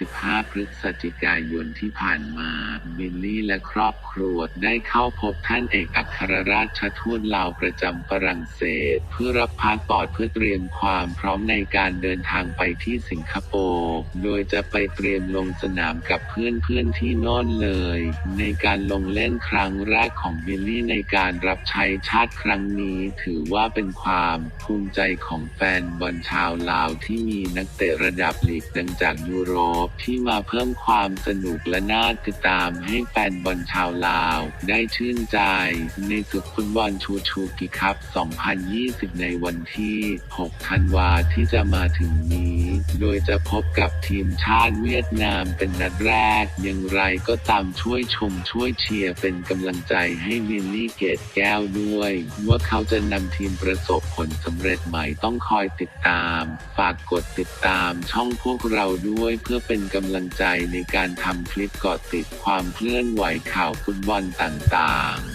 15 พฤศจิกายนที่ผ่านมาบิลลี่และครอบครัวได้เข้าพบท่านเอกอัครราชทูตลาวประจำฝรั่งเศส เพื่อรับพาสปอร์ตเพื่อเตรียมความพร้อมในการเดินทางไปที่สิงคโปร์โดยจะไปเตรียมลงสนามกับเพื่อนๆที่น่นเลย ในการลงเล่นครั้งแรกของบิลลี่ในการรับใช้ชาติครั้งนี้ถือว่าเป็นความภูมิใจของแฟนบอลชาวลาวที่มีนักเตะระดับลีกดังจากยุโรปที่มาเพิ่มความสนุกและน่าติดตามให้แฟนบอลชาวลาว ได้ชื่นใจ ในศึกฟุตบอลชูชูกิคัพ2020 ในวันที่ 6 ธันวาที่จะมาถึงนี้ โดยจะพบกับทีมชาติเวียดนามเป็นนัดแรก อย่างไรก็ตามช่วยชมช่วยเชียร์เป็นกำลังใจให้วิลลี่เกตแก้วด้วย ว่าเขาจะนำทีมประสบผลสำเร็จไหมต้องคอยติดตาม ฝากกดติดตามช่องพวกเราด้วยเพื่อเป็นกำลังใจในการทำคลิปเกาะติดความเคลื่อนไหวข่าวฟุตบอลต่างๆ